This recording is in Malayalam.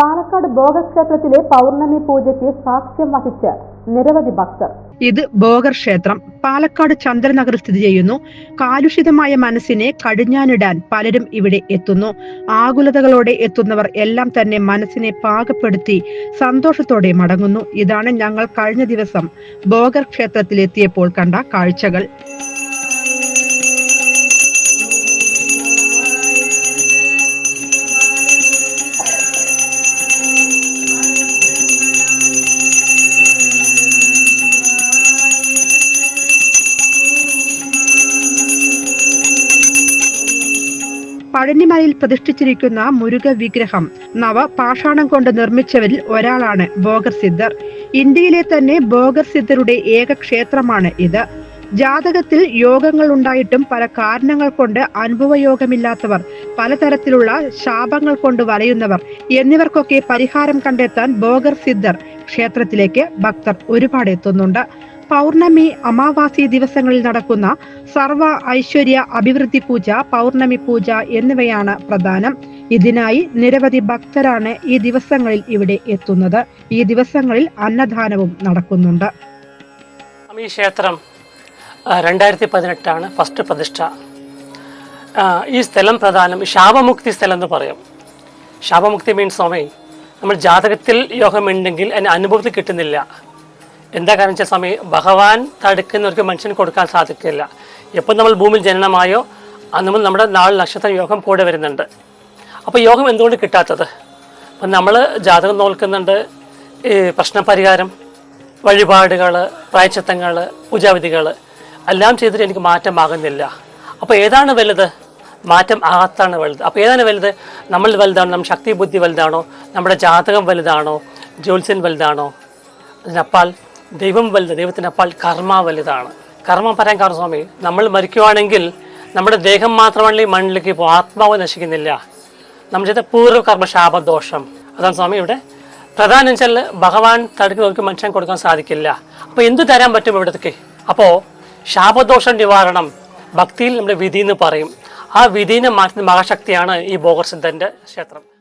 പാലക്കാട് ഭോഗക്ഷേത്രത്തിലെ പൗർണമി പൂജയ്ക്ക് സാക്ഷ്യം വഹിച്ച് നിരവധി ഭക്തർ. ഇത് ബോഗർ ക്ഷേത്രം പാലക്കാട് ചന്ദ്രനഗർ സ്ഥിതി ചെയ്യുന്നു. കാലുഷിതമായ മനസ്സിനെ കടിഞ്ഞാനിടാൻ പലരും ഇവിടെ എത്തുന്നു. ആകുലതകളോടെ എത്തുന്നവർ എല്ലാം തന്നെ മനസ്സിനെ പാകപ്പെടുത്തി സന്തോഷത്തോടെ മടങ്ങുന്നു. ഇതാണ് ഞങ്ങൾ കഴിഞ്ഞ ദിവസം ബോഗർ ക്ഷേത്രത്തിലെത്തിയപ്പോൾ കണ്ട കാഴ്ചകൾ. പഴനിമലയിൽ പ്രതിഷ്ഠിച്ചിരിക്കുന്ന മുരുക വിഗ്രഹം നവ പാഷാണം കൊണ്ട് നിർമ്മിച്ചവരിൽ ഒരാളാണ് ബോഗർ സിദ്ധർ. ഇന്ത്യയിലെ തന്നെ ബോഗർ സിദ്ധരുടെ ഏക ക്ഷേത്രമാണ് ഇത്. ജാതകത്തിൽ യോഗങ്ങൾ ഉണ്ടായിട്ടും പല കാരണങ്ങൾ കൊണ്ട് അനുഭവയോഗമില്ലാത്തവർ പലതരത്തിലുള്ള ശാപങ്ങൾ കൊണ്ട് വലയുന്നവർ എന്നിവർക്കൊക്കെ പരിഹാരം കണ്ടെത്താൻ ബോഗർ സിദ്ധർ ക്ഷേത്രത്തിലേക്ക് ഭക്തർ ഒരുപാട് എത്തുന്നുണ്ട് പൗർണമി അമാവാസി ദിവസങ്ങളിൽ നടക്കുന്ന സർവ ഐശ്വര്യ അഭിവൃദ്ധി പൂജ പൗർണമി പൂജ എന്നിവയാണ് പ്രധാനം. ഇതിനായി നിരവധി ഭക്തരാണ് ഈ ദിവസങ്ങളിൽ ഇവിടെ എത്തുന്നത്. ഈ ദിവസങ്ങളിൽ അന്നദാനവും നടക്കുന്നുണ്ട്. ഈ ക്ഷേത്രം രണ്ടായിരത്തി പതിനെട്ടാണ് ഫസ്റ്റ് പ്രതിഷ്ഠ. ഈ സ്ഥലം പ്രധാനം ശാപമുക്തി സ്ഥലം എന്ന് പറയും. ശാപമുക്തി മീൻസ് സ്വാമി നമ്മൾ ജാതകത്തിൽ യോഗമുണ്ടെങ്കിൽ അതിന് അനുഭവത്തിൽ കിട്ടുന്നില്ല. എന്താ കാരണം വെച്ചാൽ സ്വാമി ഭഗവാൻ തടുക്കുന്നവർക്ക് മനുഷ്യന് കൊടുക്കാൻ സാധിക്കില്ല. എപ്പോൾ നമ്മൾ ഭൂമിയിൽ ജനനമായോ അന്ന് മുതൽ നമ്മുടെ നാല് നക്ഷത്ര യോഗം കൂടെ വരുന്നുണ്ട്. അപ്പോൾ യോഗം എന്തുകൊണ്ട് കിട്ടാത്തത്? അപ്പം നമ്മൾ ജാതകം നോക്കുന്നുണ്ട് പ്രശ്നപരിഹാരം വഴിപാടുകൾ പ്രായച്ചിത്തങ്ങൾ പൂജാവിധികൾ എല്ലാം ചെയ്തിട്ട് എനിക്ക് മാറ്റമാകുന്നില്ല. അപ്പോൾ ഏതാണ് വലുത്? മാറ്റം ആകത്താണ് വലുത്. അപ്പോൾ ഏതാണ് വലുത്? നമ്മൾ വലുതാണോ? നമ്മുടെ ശക്തി ബുദ്ധി വലുതാണോ? നമ്മുടെ ജാതകം വലുതാണോ? ജ്യോത്സ്യൻ വലുതാണോ? അതിനപ്പാൽ ദൈവം വലുത് ദൈവത്തിന്റെ അപ്പാൽ കർമ്മ വലുതാണ്. കർമ്മം പറയാൻ കാരണം സ്വാമി നമ്മൾ മരിക്കുവാണെങ്കിൽ നമ്മുടെ ദേഹം മാത്രമല്ല ഈ മണ്ണിലേക്ക് ഇപ്പോൾ ആത്മാവ് നശിക്കുന്നില്ല. നമ്മൾ ചെയ്ത പൂർവകർമ്മ ശാപദോഷം. അതാണ് സ്വാമി ഇവിടെ പ്രധാനം വെച്ചാൽ ഭഗവാൻ തടുക്കി നോക്കി മനുഷ്യൻ കൊടുക്കാൻ സാധിക്കില്ല. അപ്പോൾ എന്ത് തരാൻ പറ്റും ഇവിടത്തേക്ക്? അപ്പോൾ ശാപദോഷം നിവാരണം ഭക്തിയിൽ നമ്മുടെ വിധി എന്ന് പറയും. ആ വിധീനെ മാറ്റുന്ന മഹാശക്തിയാണ് ഈ ബോഗർസിദ്ധന്റെ ക്ഷേത്രം.